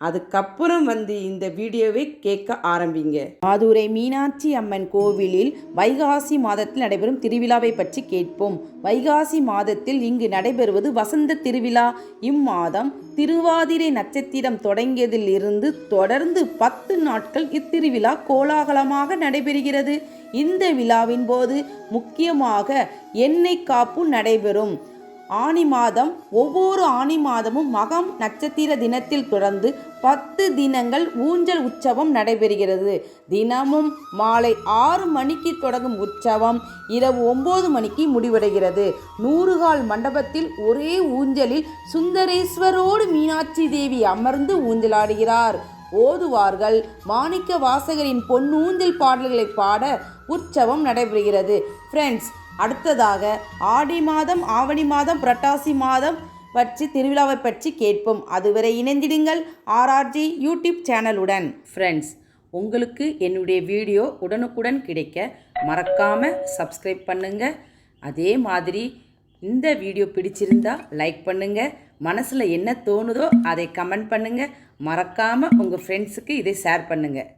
அதுக்கப்புறம் வந்து இந்த வீடியோவை கேட்க ஆரம்பிங்க. மாதுரை மீனாட்சி அம்மன் கோவிலில் வைகாசி மாதத்தில் நடைபெறும் திருவிழாவை பற்றி கேட்போம். வைகாசி மாதத்தில் இங்கு நடைபெறுவது வசந்த திருவிழா. இம்மாதம் திருவாதிரை நட்சத்திரம் தொடங்கியதில் இருந்து தொடர்ந்து பத்து நாட்கள் இத்திருவிழா கோலாகலமாக நடைபெறுகிறது. இந்த விழாவின் போது முக்கியமாக எண்ணெய் காப்பு நடைபெறும். ஆனி மாதம் ஒவ்வொரு ஆனி மாதமும் மகம் நட்சத்திர தினத்தில் தொடர்ந்து பத்து தினங்கள் ஊஞ்சல் உற்சவம் நடைபெறுகிறது. தினமும் மாலை ஆறு மணிக்கு தொடங்கும் உற்சவம் இரவு ஒம்பது மணிக்கு முடிவடைகிறது. நூறுகால் மண்டபத்தில் ஒரே ஊஞ்சலில் சுந்தரேஸ்வரோடு மீனாட்சி தேவி அமர்ந்து ஊஞ்சலாடுகிறார். ஓதுவார்கள் மாணிக்க வாசகரின் பொன்னூஞ்சல் பாடல்களை பாட உற்சவம் நடைபெறுகிறது. ஃப்ரெண்ட்ஸ் அடுத்ததாக ஆடி மாதம் ஆவணி மாதம் புரட்டாசி மாதம் பற்றி திருவிழாவை பற்றி கேட்போம். அதுவரை இணைந்திடுங்கள் ஆர்ஆர்ஜி யூடியூப் சேனலுடன். ஃப்ரெண்ட்ஸ் உங்களுக்கு என்னுடைய வீடியோ உடனுக்குடன் கிடைக்க மறக்காமல் சப்ஸ்கிரைப் பண்ணுங்கள் அதே மாதிரி இந்த வீடியோ பிடிச்சிருந்தா லைக் பண்ணுங்கள் மனசில் என்ன தோணுதோ அதை கமெண்ட் பண்ணுங்கள் மறக்காமல் உங்கள் ஃப்ரெண்ட்ஸுக்கு இதை ஷேர் பண்ணுங்கள்